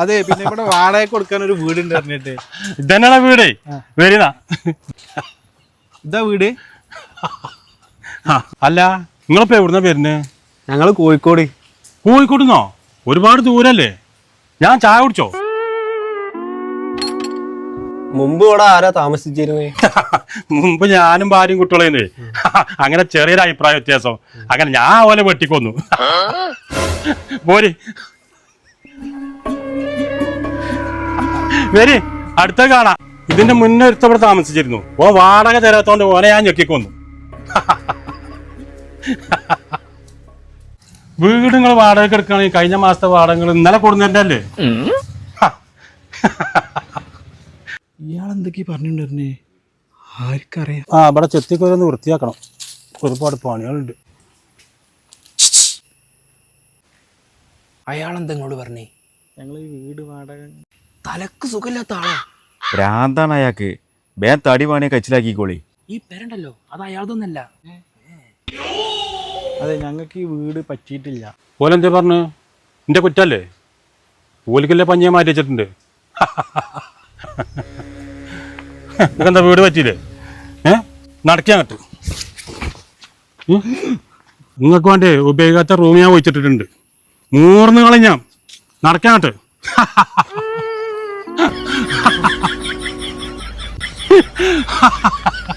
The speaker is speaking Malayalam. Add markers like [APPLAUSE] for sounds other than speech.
അതെ പിന്നെ ഇവിടെ വാടക കൊടുക്കാൻ ഒരു വീടുണ്ട് പറഞ്ഞിട്ട്. ഇതന്നെയാണ് വീട്? വരുന്ന ഇതാ വീട്. അല്ല നിങ്ങളിപ്പോ എവിടുന്ന വരുന്നത് ഞങ്ങൾ കോഴിക്കോട്. കോഴിക്കോടുന്നോ? ഒരുപാട് ദൂരല്ലേ? ഞാൻ ചായ കുടിച്ചോ? മുമ്പ് ഇവിടെ ആരാ താമസിച്ചിരുന്നേ? മുമ്പ് ഞാനും ഭാര്യയും കുട്ടികളെ അങ്ങനെ ചെറിയൊരു അഭിപ്രായ വ്യത്യാസം. അങ്ങനെ ഞാൻ ഓലെ വെട്ടിക്കൊന്നു. പോരി വരി അടുത്ത കാണാം ഇതിന്റെ മുന്നേ ഒരുത്തവിടെ താമസിച്ചിരുന്നു. ഓ വാടക തരാത്തോണ്ട് ഓനെ ഞാൻ ഞെക്കിക്കൊന്നു. [LAUGHS] വീട് നിങ്ങൾ വാടക എടുക്കുകയാണെങ്കിൽ കഴിഞ്ഞ മാസത്തെ വാടകകൾ ഇന്നലെ കൊടുന്നതിന്റെ അല്ലേ? [LAUGHS] ഇയാൾ എന്തൊക്കെയാ പറഞ്ഞിട്ടുണ്ടായിരുന്നേ? ആർക്കറിയാം. ആ ഇവിടെ ചെത്തിക്കൊരൊന്ന് വൃത്തിയാക്കണം. ഒരുപാട് പണികളുണ്ട്. അയാൾ പറഞ്ഞേ? ഞങ്ങൾ ഈ വീട് വാടക തലക്ക് സുഖമില്ലാത്ത ആളാ. ഭ്രാന്താണ് അയാൾക്ക്. ബേ തടി വേണേ കച്ചിലാക്കിക്കോളി. ഈ പെരണ്ടല്ലോ അത് അയാളതൊന്നല്ല അതെ ഞങ്ങൾക്ക് ഈ വീട് പറ്റിയിട്ടില്ല. ഓലെന്തേ പറഞ്ഞു? എന്റെ കുറ്റല്ലേ? ഓലിക്കല്ലേ പഞ്ഞിയെ മാറ്റി വെച്ചിട്ടുണ്ട്? എന്താ വീട് പറ്റിയില്ലേ? ഏ? നടക്കാൻ കിട്ടും നിങ്ങൾക്ക് വേണ്ടേ ഉപയോഗിക്കാത്ത റൂം ഞാൻ വെച്ചിട്ടിട്ടുണ്ട്. മൂർന്ന് കളഞ്ഞാം. നടക്കാൻ കട്ട് ハハハハ